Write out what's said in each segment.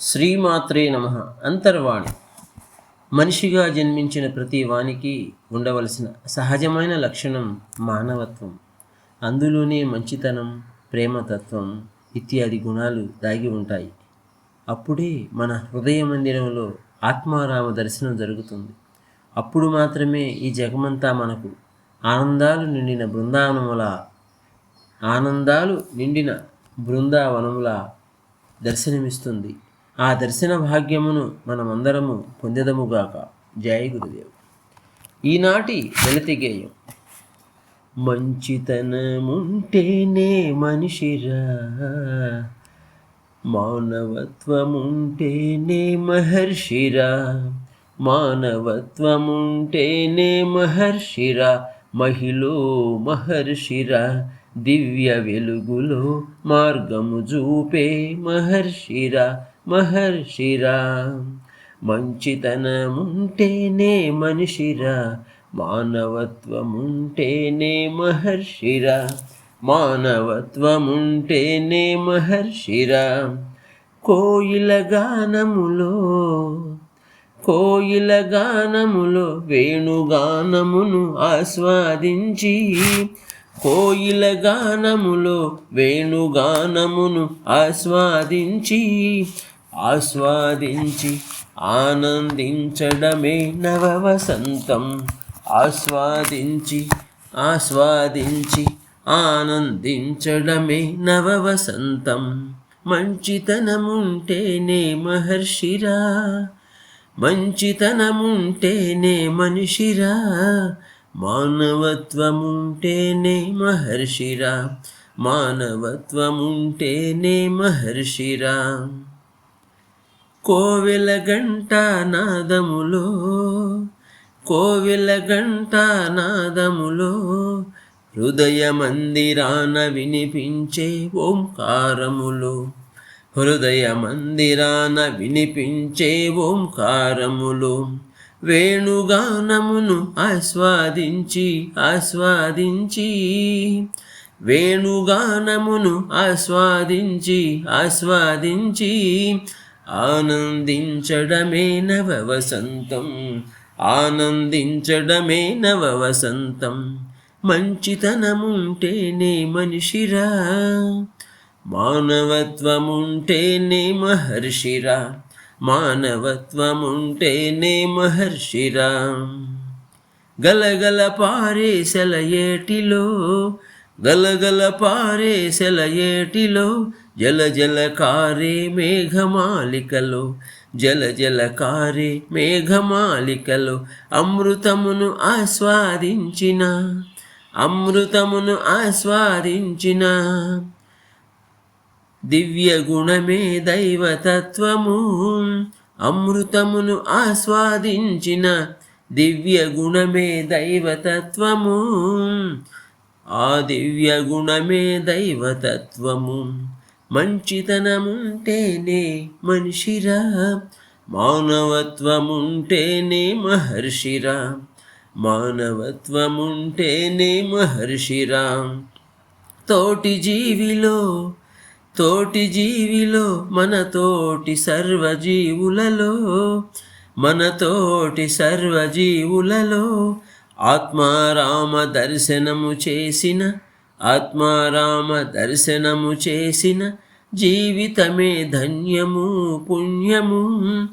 శ్రీమాత్రే నమ అంతర్వాణి. మనిషిగా జన్మించిన ప్రతి వానికి ఉండవలసిన సహజమైన లక్షణం మానవత్వం. అందులోనే మంచితనం ప్రేమతత్వం ఇత్యాది గుణాలు దాగి ఉంటాయి. అప్పుడే మన హృదయ మందిరంలో ఆత్మారామ దర్శనం జరుగుతుంది. అప్పుడు మాత్రమే ఈ జగమంతా మనకు ఆనందాలు నిండిన బృందావనముల ఆనందాలు నిండిన బృందావనముల దర్శనమిస్తుంది. ఆ దర్శన భాగ్యమును మనమందరము పొందెదముగాక జయ గురుదేవ్. ఈనాటి దళిత గేయం. మంచితనముంటేనే మనిషిరా. మానవత్వముంటేనే మహర్షిరా. మానవత్వముంటేనే మహర్షిరా. మహిళో మహర్షిరా. దివ్య వెలుగులో మార్గము చూపే మహర్షిరా. మహర్షిరా మంచితనముంటేనే మనిషిరా మానవత్వముంటేనే మహర్షిరా మానవత్వముంటేనే మహర్షిరా. కోయిల గానములో కోయిల గానములో వేణుగానమును ఆస్వాదించి కోయిల గానములో వేణుగానమును ఆస్వాదించి ఆస్వాదించి ఆనందించడమే నవ వసంతం ఆస్వాదించి ఆస్వాదించి ఆనందించడమే నవ వసంతం మంచితనముంటేనే మహర్షిరా మంచితనముంటేనే మనిషిరా మానవత్వముంటేనే మహర్షిరా మానవత్వముంటేనే మహర్షిరా. కోవెల గంట నాదములో కోవెల గంట నాదములో హృదయ మందిరాన వినిపించే ఓంకారములు హృదయ మందిరాన వినిపించే ఓంకారములు. వేణుగానమును ఆస్వాదించి ఆస్వాదించి వేణుగానమును ఆస్వాదించి ఆస్వాదించి ఆనందించడమే నవ వసంతం ఆనందించడమే నవ వసంతం మంచితనముంటేనే మనిషిరా మానవత్వముంటేనే మహర్షిరా మానవత్వముంటేనే మహర్షిరా. గలగల పారే సెలయేటిలో గలగల పారే సెలయేటిలో జల జల కారే మేఘమాలికలో జల జల కారే మేఘమాలికలో అమృతమును ఆస్వాదించిన అమృతమును ఆస్వాదించిన. దివ్య గుణమే దైవతత్వము అమృతమును ఆస్వాదించిన. దివ్య గుణమే దైవతత్వము ఆ దివ్య గుణమే దైవతత్వము. మంచితనముంటేనే మనిషిరా మానవత్వముంటేనే మహర్షిరా మానవత్వముంటేనే మహర్షిరా. తోటి జీవిలో తోటి జీవిలో మన తోటి సర్వజీవులలో మన తోటి సర్వజీవులలో ఆత్మారామ దర్శనము చేసిన ఆత్మారామ దర్శనము చేసిన జీవితమే ధన్యము పుణ్యము.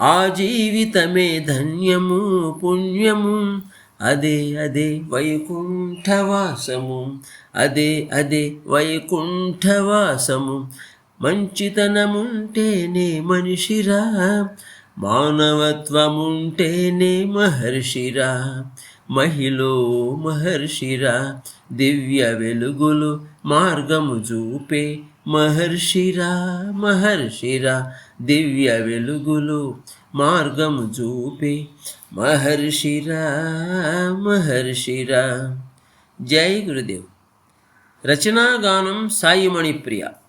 ఆ జీవితమే ధన్యము పుణ్యము. అదే అదే వైకుంఠవాసము. అదే అదే వైకుంఠవాసము. మంచితనముంటేనే మనిషిరా మానవత్వముంటేనే మహర్షిరా మహిళో మహర్షిరా. దివ్య వెలుగులు మార్గము చూపే మహర్షిరా మహర్షిరా దివ్య వెలుగులు మార్గము చూపే మహర్షిరా మహర్షిరా జై గురుదేవ్. రచనాగానం సాయిమణిప్రియ ప్రియ